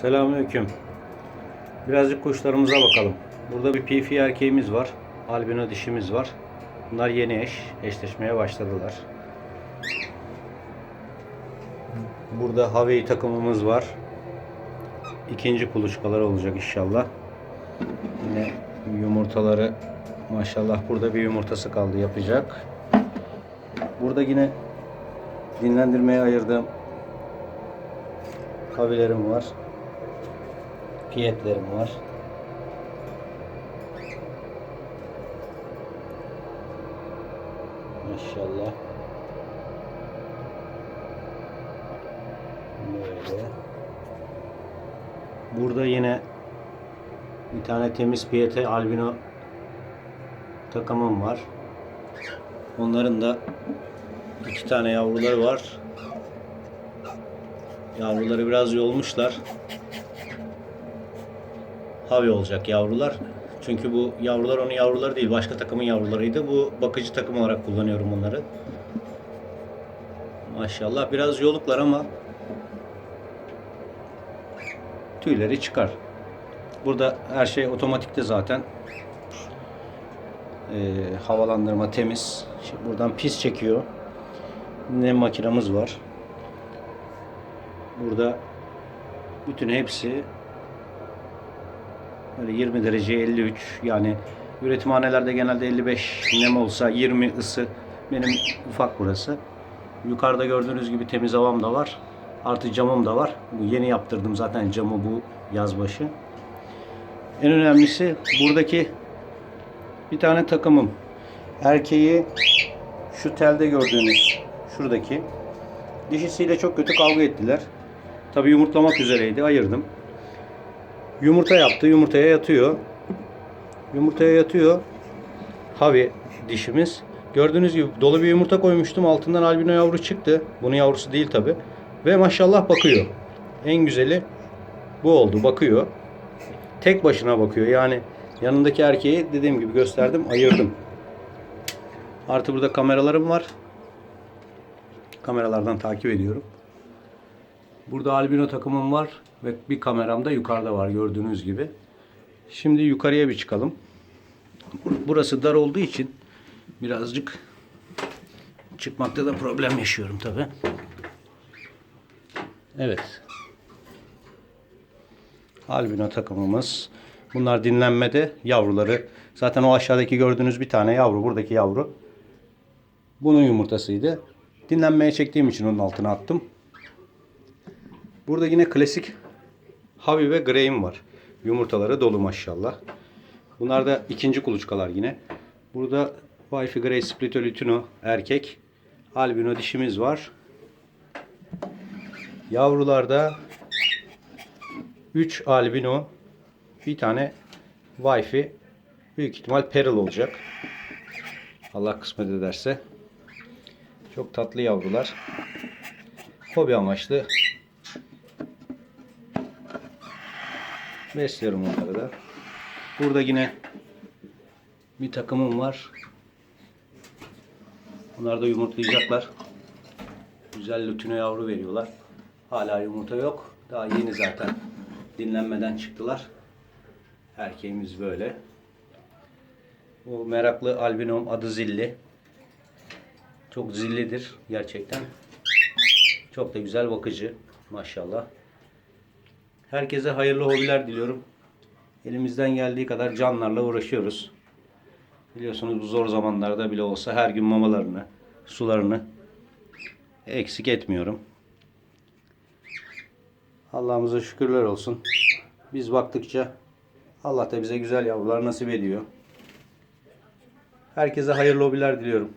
Selamünaleyküm. Birazcık kuşlarımıza bakalım. Burada bir pifi erkeğimiz var. Albino dişimiz var. Bunlar yeni eş. Eşleşmeye başladılar. Burada Havey takımımız var. İkinci kuluçkalar olacak inşallah. Yine yumurtaları maşallah burada bir yumurtası kaldı yapacak. Burada yine dinlendirmeye ayırdığım Havilerim var. Piyetlerim var. Maşallah. Böyle. Burada yine bir tane temiz piyete albino takımım var. Onların da iki tane yavruları var. Yavruları biraz yolmuşlar. Havi olacak yavrular. Çünkü bu yavrular onun yavruları değil. Başka takımın yavrularıydı. Bu bakıcı takım olarak kullanıyorum bunları. Maşallah biraz yoluklar ama tüyleri çıkar. Burada her şey otomatikte zaten. Ee, havalandırma temiz. Şimdi buradan pis çekiyor. Nem makinamız var. Burada bütün hepsi böyle 20 derece 53 yani üretimhanelerde genelde 55 nem olsa 20 ısı benim ufak burası. Yukarıda gördüğünüz gibi temiz havam da var. Artı camım da var. Yeni yaptırdım zaten camı bu yaz başı. En önemlisi buradaki bir tane takımım. Erkeği şu telde gördüğünüz şuradaki dişisiyle çok kötü kavga ettiler. Tabi yumurtlamak üzereydi. Ayırdım. Yumurta yaptı. Yumurtaya yatıyor. Yumurtaya yatıyor. Havi dişimiz. Gördüğünüz gibi dolu bir yumurta koymuştum. Altından albino yavru çıktı. Bunun yavrusu değil tabi. Ve maşallah bakıyor. En güzeli bu oldu. Bakıyor. Tek başına bakıyor. Yani yanındaki erkeği dediğim gibi gösterdim. Ayırdım. Artı burada kameralarım var. Kameralardan takip ediyorum. Burada albino takımım var ve bir kameram da yukarıda var gördüğünüz gibi. Şimdi yukarıya bir çıkalım. Burası dar olduğu için birazcık çıkmakta da problem yaşıyorum tabi. Evet. Albino takımımız. Bunlar dinlenmede yavruları. Zaten o aşağıdaki gördüğünüz bir tane yavru. Buradaki yavru. Bunun yumurtasıydı. Dinlenmeye çektiğim için onun altına attım. Burada yine klasik Havi ve Grey'im var. Yumurtaları dolu maşallah. Bunlar da ikinci kuluçkalar yine. Burada Wi-Fi Grey Splito Lutino erkek. Albino dişimiz var. Yavrularda 3 albino bir tane Wi-Fi büyük ihtimal Peril olacak. Allah kısmet ederse. Çok tatlı yavrular. Hobi amaçlı Besliyorum onları da. Burada yine bir takımım var. Bunlar da yumurtlayacaklar. Güzel lütüne yavru veriyorlar. Hala yumurta yok. Daha yeni zaten dinlenmeden çıktılar. Erkeğimiz böyle. Bu meraklı albinom adı Zilli. Çok zillidir gerçekten. Çok da güzel bakıcı maşallah. Herkese hayırlı hobiler diliyorum. Elimizden geldiği kadar canlarla uğraşıyoruz. Biliyorsunuz bu zor zamanlarda bile olsa her gün mamalarını, sularını eksik etmiyorum. Allah'ımıza şükürler olsun. Biz baktıkça Allah da bize güzel yavrular nasip ediyor. Herkese hayırlı hobiler diliyorum.